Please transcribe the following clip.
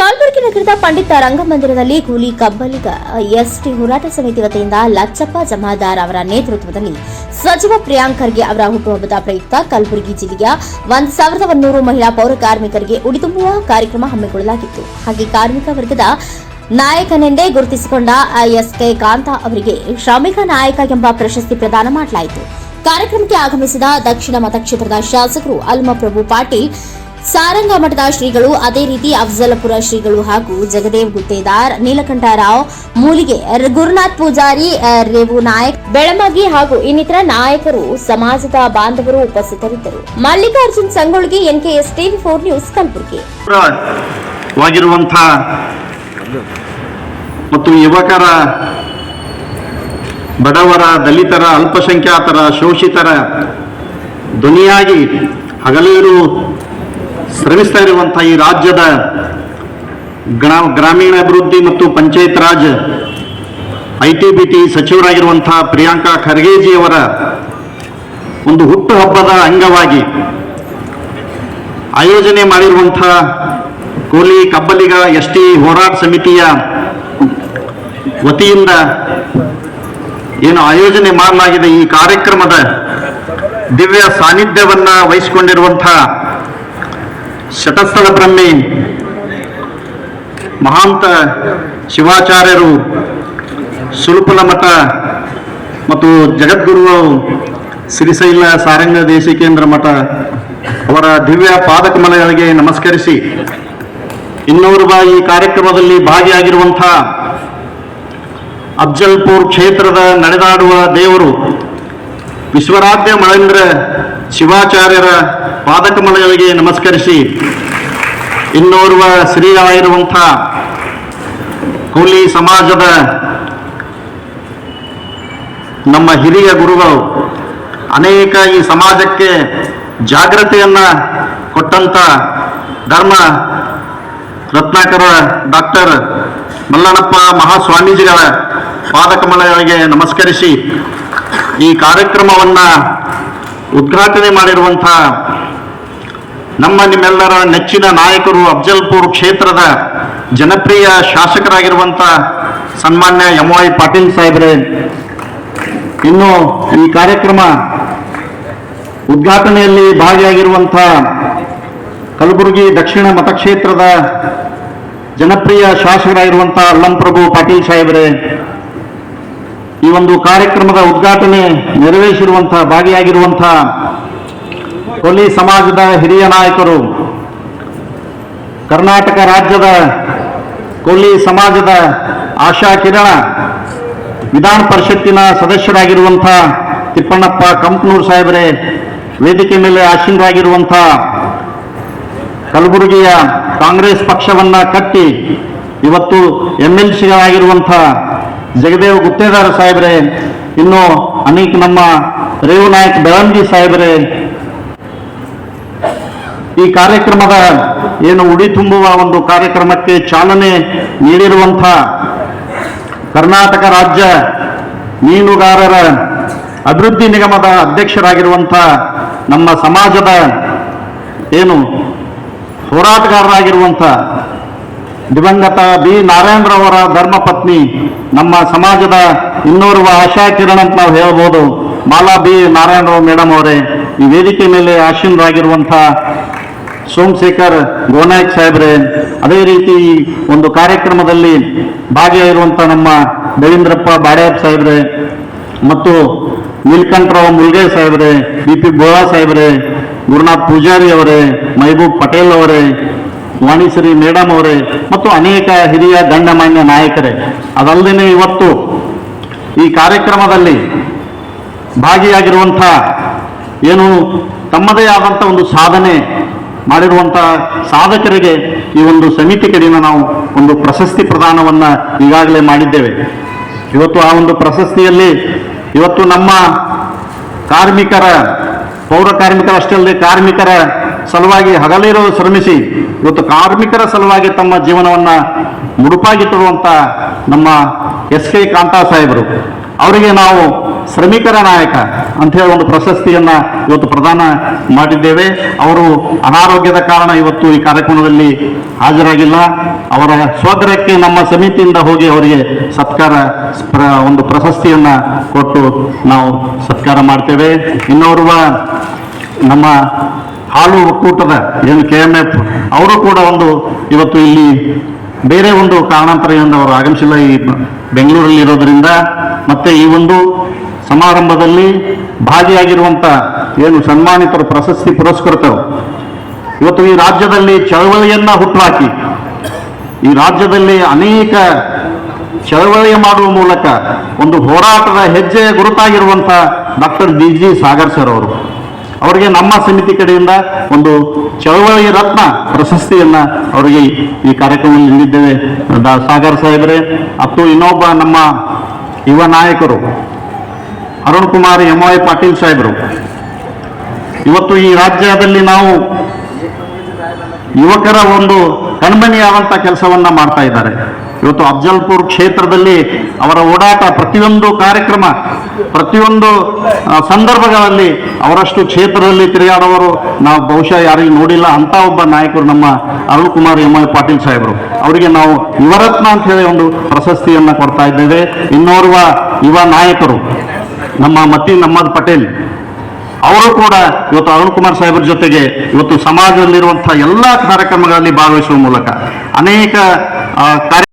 ಕಲಬುರಗಿ ನಗರದ ಪಂಡಿತ ರಂಗಮಂದಿರದಲ್ಲಿ ಕೂಲಿ ಕಬ್ಬಲಿಗ ಎಸ್ಟಿ ಹೋರಾಟ ಸಮಿತಿ ವತಿಯಿಂದ ಲಚ್ಚಪ್ಪ ಜಮಾದಾರ್ ಅವರ ನೇತೃತ್ವದಲ್ಲಿ ಸಚಿವ ಪ್ರಿಯಾಂಕ್ ಖರ್ಗೆ ಅವರ ಹುಟ್ಟುಹಬ್ಬದ ಪ್ರಯುಕ್ತ ಕಲಬುರಗಿ ಜಿಲ್ಲೆಯ ಒಂದು ಸಾವಿರದ ಒಂದೂರು ಮಹಿಳಾ ಪೌರ ಕಾರ್ಮಿಕರಿಗೆ ಉಡಿತುಂಬುವ ಕಾರ್ಯಕ್ರಮ ಹಮ್ಮಿಕೊಳ್ಳಲಾಗಿತ್ತು. ಹಾಗೆ ಕಾರ್ಮಿಕ ವರ್ಗದ ನಾಯಕನೆಂದೇ ಗುರುತಿಸಿಕೊಂಡ ಐಎಸ್ಕೆ ಕಾಂತ ಅವರಿಗೆ ಶ್ರಮಿಕ ನಾಯಕ ಎಂಬ ಪ್ರಶಸ್ತಿ ಪ್ರದಾನ ಮಾಡಲಾಯಿತು. ಕಾರ್ಯಕ್ರಮಕ್ಕೆ ಆಗಮಿಸಿದ ದಕ್ಷಿಣ ಮತಕ್ಷೇತ್ರದ ಶಾಸಕರು ಅಲ್ಮಪ್ರಭು ಪಾಟೀಲ್ ಸಾರಂಗ ಮಠದ ಶ್ರೀಗಳು ಅದೇ ರೀತಿ ಅಫ್ಜಲಪುರ ಶ್ರೀಗಳು ಹಾಗೂ ಜಗದೇವ್ ಗುತ್ತೇದಾರ್ ನೀಲಕಂಠರಾವ್ ಮೂಲಿಗೆ ಗುರುನಾಥ್ ಪೂಜಾರಿ ರೇವು ನಾಯಕ್, ಬೆಳಮಗಿ ಹಾಗೂ ಇನ್ನಿತರ ನಾಯಕರು, ಸಮಾಜದ ಬಾಂಧವರು ಉಪಸ್ಥಿತರಿದ್ದರು. Mallikarjun Sangolgi NKS TV four news Kalaburagi. ಮತ್ತು ಯುವಕರ ಬಡವರ, ದಲಿತರ, ಅಲ್ಪಸಂಖ್ಯಾತರ, ಶೋಷಿತರ ಧ್ವನಿಯಾಗಿ ಹಗಲಿರು ಶ್ರಮಿಸ್ತಾ ಇರುವಂಥ ಈ ರಾಜ್ಯದ ಗ್ರಾ ಗ್ರಾಮೀಣಾಭಿವೃದ್ಧಿ ಮತ್ತು panchayat Raj I T B T ಸಚಿವರಾಗಿರುವಂಥ Priyanka ಖರ್ಗೆಜಿಯವರ ಒಂದು ಹುಟ್ಟುಹಬ್ಬದ ಅಂಗವಾಗಿ ಆಯೋಜನೆ ಮಾಡಿರುವಂಥ ಕೋಲಿ ಕಬ್ಬಲಿಗ ಎಸ್ ಟಿ ಹೋರಾಟ ಸಮಿತಿಯ ವತಿಯಿಂದ ಏನು ಆಯೋಜನೆ ಮಾಡಲಾಗಿದೆ ಈ ಕಾರ್ಯಕ್ರಮದ ದಿವ್ಯ ಸಾನ್ನಿಧ್ಯವನ್ನು ವಹಿಸಿಕೊಂಡಿರುವಂಥ ಶತಸ್ಥಳ ಬ್ರಹ್ಮಿ. ಮಹಾಂತ ಶಿವಾಚಾರ್ಯರು ಸುಲುಪಲ ಮಠ ಮತ್ತು ಜಗದ್ಗುರು ಸಿರಿಸೈಲ ಸಾರಂಗ ದೇಶಿಕೇಂದ್ರ ಮಠ ಅವರ ದಿವ್ಯ ಪಾದಕಮಲಗಳಿಗೆ ನಮಸ್ಕರಿಸಿ, ಇನ್ನೂರು ಈ ಕಾರ್ಯಕ್ರಮದಲ್ಲಿ ಭಾಗಿಯಾಗಿರುವಂಥ ಅಫ್ಜಲ್ಪುರ್ ಕ್ಷೇತ್ರದ ನಡೆದಾಡುವ ದೇವರು ವಿಶ್ವರಾಧ್ಯ ಮಳೇಂದ್ರ ಶಿವಾಚಾರ್ಯರ ಪಾದಕಮಲಗಳಿಗೆ ನಮಸ್ಕರಿಸಿ ಇನ್ನೋರ್ವ ಶ್ರೀಗಳಾಗಿರುವಂಥ ಕೂಲಿ ಸಮಾಜದ ನಮ್ಮ ಹಿರಿಯ ಗುರುಗಳು ಅನೇಕ ಈ ಸಮಾಜಕ್ಕೆ ಜಾಗೃತಿಯನ್ನ ಕೊಟ್ಟಂತ ಧರ್ಮ ರತ್ನಾಕರ ಡಾಕ್ಟರ್ ಮಲ್ಲನಪ್ಪ ಮಹಾಸ್ವಾಮೀಜಿಗಳ ಪಾದಕಮಲಗಳಿಗೆ ನಮಸ್ಕರಿಸಿ ಈ ಕಾರ್ಯಕ್ರಮವನ್ನ ಉದ್ಘಾಟನೆ ಮಾಡಿರುವಂಥ ನಮ್ಮ ನಿಮ್ಮೆಲ್ಲರ ನೆಚ್ಚಿನ ನಾಯಕರು ಅಫ್ಜಲ್ಪುರ್ ಕ್ಷೇತ್ರದ ಜನಪ್ರಿಯ ಶಾಸಕರಾಗಿರುವಂಥ ಸನ್ಮಾನ್ಯ ಎಂ ವೈ ಪಾಟೀಲ್ ಸಾಹೇಬ್ರೆ, ಇನ್ನು ಈ ಕಾರ್ಯಕ್ರಮ ಉದ್ಘಾಟನೆಯಲ್ಲಿ ಭಾಗಿಯಾಗಿರುವಂಥ ಕಲಬುರಗಿ ದಕ್ಷಿಣ ಮತಕ್ಷೇತ್ರದ ಜನಪ್ರಿಯ ಶಾಸಕರಾಗಿರುವಂಥ ಅಲ್ಲಂಪ್ರಭು ಪಾಟೀಲ್ ಸಾಹೇಬ್ರೆ, ಈ ಒಂದು ಕಾರ್ಯಕ್ರಮದ ಉದ್ಘಾಟನೆ ನೆರವೇರಿಸಿರುವಂಥ ಭಾಗಿಯಾಗಿರುವಂಥ ಕೊಲಿ ಸಮಾಜದ ಹಿರಿಯ ನಾಯಕರು, ಕರ್ನಾಟಕ ರಾಜ್ಯದ ಕೊಲ್ಲಿ ಸಮಾಜದ ಆಶಾ ಕಿರಣ, ವಿಧಾನ ಪರಿಷತ್ತಿನ ಸದಸ್ಯರಾಗಿರುವಂಥ ತಿಪ್ಪಣ್ಣಪ್ಪ ಕಂಪನೂರು ಸಾಹೇಬರೇ, ವೇದಿಕೆ ಮೇಲೆ ಆಶೀನರಾಗಿರುವಂಥ ಕಲಬುರಗಿಯ ಕಾಂಗ್ರೆಸ್ ಪಕ್ಷವನ್ನ ಕಟ್ಟಿ ಇವತ್ತು ಎಂ ಎಲ್ ಸಿಗಳಾಗಿರುವಂಥ ಜಗದೇವ್ ಗುತ್ತೇದಾರ ಸಾಹೇಬ್ರೆ, ಇನ್ನು ಅನೇಕ ನಮ್ಮ ರೇವು ನಾಯಕ್ ಬೆಳಂಗಿ ಸಾಹೇಬ್ರೆ ಈ ಕಾರ್ಯಕ್ರಮದ ಏನು ಉಡಿ ತುಂಬುವ ಒಂದು ಕಾರ್ಯಕ್ರಮಕ್ಕೆ ಚಾಲನೆ ನೀಡಿರುವಂಥ ಕರ್ನಾಟಕ ರಾಜ್ಯ ಮೀನುಗಾರರ ಅಭಿವೃದ್ಧಿ ನಿಗಮದ ಅಧ್ಯಕ್ಷರಾಗಿರುವಂಥ ನಮ್ಮ ಸಮಾಜದ ಏನು ಹೋರಾಟಗಾರರಾಗಿರುವಂಥ ದಿವಂಗತ ಬಿ ನಾರಾಯಣರವರ ಧರ್ಮಪತ್ನಿ ನಮ್ಮ ಸಮಾಜದ ಇನ್ನೋರ್ವ ಆಶಾ ಕಿರಣ್ ಅಂತ ನಾವು ಹೇಳ್ಬೋದು. ಮಾಲಾ ಬಿ ನಾರಾಯಣರಾವ್ ಮೇಡಮ್ ಅವರೇ, ಈ ವೇದಿಕೆ ಮೇಲೆ ಆಶೀನರಾಗಿರುವಂಥ ಸೋಮಶೇಖರ್ ಗೋನಾಯಕ್ ಸಾಹೇಬ್ರೆ, ಅದೇ ರೀತಿ ಒಂದು ಕಾರ್ಯಕ್ರಮದಲ್ಲಿ ಭಾಗಿಯಾಗಿರುವಂಥ ನಮ್ಮ ದೇವೇಂದ್ರಪ್ಪ ಬಾಡ್ಯಾಪ್ ಸಾಹೇಬ್ರೆ ಮತ್ತು ನೀಲ್ಕಂಠರಾವ್ ಮುಲ್ಗೆ ಸಾಹೇಬ್ರೆ ಬಿ ಪಿ ಬೋಳಾ ಸಾಹೇಬ್ರೆ, ಗುರುನಾಥ್ ಪೂಜಾರಿ ಅವರೇ, ಮೈಬೂಬ್ ಪಟೇಲ್ ಅವರೇ, ವಾಣಿಶ್ರೀ ಮೇಡಮ್ ಅವರೇ ಮತ್ತು ಅನೇಕ ಹಿರಿಯ ಗಣ್ಯಮಾನ್ಯ ನಾಯಕರೇ. ಅದಲ್ಲದೆ ಇವತ್ತು ಈ ಕಾರ್ಯಕ್ರಮದಲ್ಲಿ ಭಾಗಿಯಾಗಿರುವಂಥ ಏನು ತಮ್ಮದೇ ಆದಂಥ ಒಂದು ಸಾಧನೆ ಮಾಡಿರುವಂಥ ಸಾಧಕರಿಗೆ ಈ ಒಂದು ಸಮಿತಿ ಕಡೆಯಿಂದ ನಾವು ಒಂದು ಪ್ರಶಸ್ತಿ ಪ್ರದಾನವನ್ನ ಈಗಾಗಲೇ ಮಾಡಿದ್ದೇವೆ. ಇವತ್ತು ಆ ಒಂದು ಪ್ರಶಸ್ತಿಯಲ್ಲಿ ಇವತ್ತು ನಮ್ಮ ಕಾರ್ಮಿಕರ, ಪೌರ ಕಾರ್ಮಿಕರಷ್ಟೇ ಅಲ್ಲದೆ ಕಾರ್ಮಿಕರ ಸಲುವಾಗಿ ಹಗಲಿರೋ ಶ್ರಮಿಸಿ ಇವತ್ತು ಕಾರ್ಮಿಕರ ಸಲುವಾಗಿ ತಮ್ಮ ಜೀವನವನ್ನ ಮುಡುಪಾಗಿಟ್ಟಿರುವಂಥ ನಮ್ಮ ಎಸ್ ಕೆ ಕಾಂತಾ ಸಾಹೇಬರು. ಅವರಿಗೆ ನಾವು ಶ್ರಮಿಕರ ನಾಯಕ ಅಂತ ಒಂದು ಪ್ರಶಸ್ತಿಯನ್ನ ಇವತ್ತು ಪ್ರದಾನ ಮಾಡಿದ್ದೇವೆ. ಅವರು ಅನಾರೋಗ್ಯದ ಕಾರಣ ಇವತ್ತು ಈ ಕಾರ್ಯಕ್ರಮದಲ್ಲಿ ಹಾಜರಾಗಿಲ್ಲ. ಅವರ ಸೋದರಕ್ಕೆ ನಮ್ಮ ಸಮಿತಿಯಿಂದ ಹೋಗಿ ಅವರಿಗೆ ಸತ್ಕಾರ ಒಂದು ಪ್ರಶಸ್ತಿಯನ್ನ ಕೊಟ್ಟು ನಾವು ಸತ್ಕಾರ ಮಾಡ್ತೇವೆ. ಇನ್ನೋರ್ವ ನಮ್ಮ ಹಾಲು ಒಕ್ಕೂಟದ ಏನು ಕೆ ಎಂ ಎಫ್, ಅವರು ಕೂಡ ಒಂದು ಇವತ್ತು ಇಲ್ಲಿ ಬೇರೆ ಒಂದು ಕಾರಣಾಂತರದಿಂದ ಅವರು ಆಗಮಿಸಿಲ್ಲ. ಈ ಬೆಂಗಳೂರಲ್ಲಿ ಇರೋದರಿಂದ ಮತ್ತೆ ಈ ಒಂದು ಸಮಾರಂಭದಲ್ಲಿ ಭಾಗಿಯಾಗಿರುವಂತ ಏನು ಸನ್ಮಾನಿತರು ಪ್ರಶಸ್ತಿ ಪುರಸ್ಕೃತರು. ಇವತ್ತು ಈ ರಾಜ್ಯದಲ್ಲಿ ಚಳವಳಿಯನ್ನು ಹುಟ್ಟುಹಾಕಿ ಈ ರಾಜ್ಯದಲ್ಲಿ ಅನೇಕ ಚಳವಳಿ ಮಾಡುವ ಮೂಲಕ ಒಂದು ಹೋರಾಟದ ಹೆಜ್ಜೆಯ ಗುರುತಾಗಿರುವಂತ doctor D G Sagar sir ಅವರು. ಅವರಿಗೆ ನಮ್ಮ ಸಮಿತಿ ಕಡೆಯಿಂದ ಒಂದು ಚಳವಳಿ ರತ್ನ ಪ್ರಶಸ್ತಿಯನ್ನ ಅವರಿಗೆ ಈ ಕಾರ್ಯಕ್ರಮದಲ್ಲಿ ನೀಡಿದ್ದೇವೆ. ಸಾಗರ್ ಸಾಹೇಬ್ರೆ ಮತ್ತು ಇನ್ನೊಬ್ಬ ನಮ್ಮ ಯುವ ನಾಯಕರು ಅರುಣ್ ಕುಮಾರ್ ಎಂ ವೈ ಪಾಟೀಲ್ ಸಾಹೇಬರು. ಇವತ್ತು ಈ ರಾಜ್ಯದಲ್ಲಿ ನಾವು ಯುವಕರ ಒಂದು ಕಣ್ಮಣಿಯಾದಂಥ ಕೆಲಸವನ್ನ ಮಾಡ್ತಾ ಇದ್ದಾರೆ. ಇವತ್ತು ಅಫ್ಜಲ್ಪುರ್ ಕ್ಷೇತ್ರದಲ್ಲಿ ಅವರ ಓಡಾಟ ಪ್ರತಿಯೊಂದು ಕಾರ್ಯಕ್ರಮ, ಪ್ರತಿಯೊಂದು ಸಂದರ್ಭಗಳಲ್ಲಿ ಅವರಷ್ಟು ಕ್ಷೇತ್ರದಲ್ಲಿ ತಿರುಗಾಡವರು ನಾವು ಬಹುಶಃ ಯಾರಿಗೂ ನೋಡಿಲ್ಲ. ಅಂತ ಒಬ್ಬ ನಾಯಕರು ನಮ್ಮ ಅರುಣ್ ಕುಮಾರ್ ಎಂ ಐ ಪಾಟೀಲ್ ಸಾಹೇಬರು. ಅವರಿಗೆ ನಾವು ಯುವರತ್ನ ಅಂತ ಹೇಳಿ ಒಂದು ಪ್ರಶಸ್ತಿಯನ್ನ ಕೊಡ್ತಾ ಇದ್ದೇವೆ. ಇನ್ನೋರ್ವ ಯುವ ನಾಯಕರು. ನಮ್ಮ ಮತಿ ನಮ್ಮದ್ ಪಟೇಲ್. ಅವರು ಕೂಡ ಇವತ್ತು ಅರುಣ್ ಕುಮಾರ್ ಸಾಹೇಬ್ರ ಜೊತೆಗೆ ಇವತ್ತು ಸಮಾಜದಲ್ಲಿರುವಂತಹ ಎಲ್ಲಾ ಕಾರ್ಯಕ್ರಮಗಳಲ್ಲಿ ಭಾಗವಹಿಸುವ ಮೂಲಕ ಅನೇಕ ಕಾರ್ಯ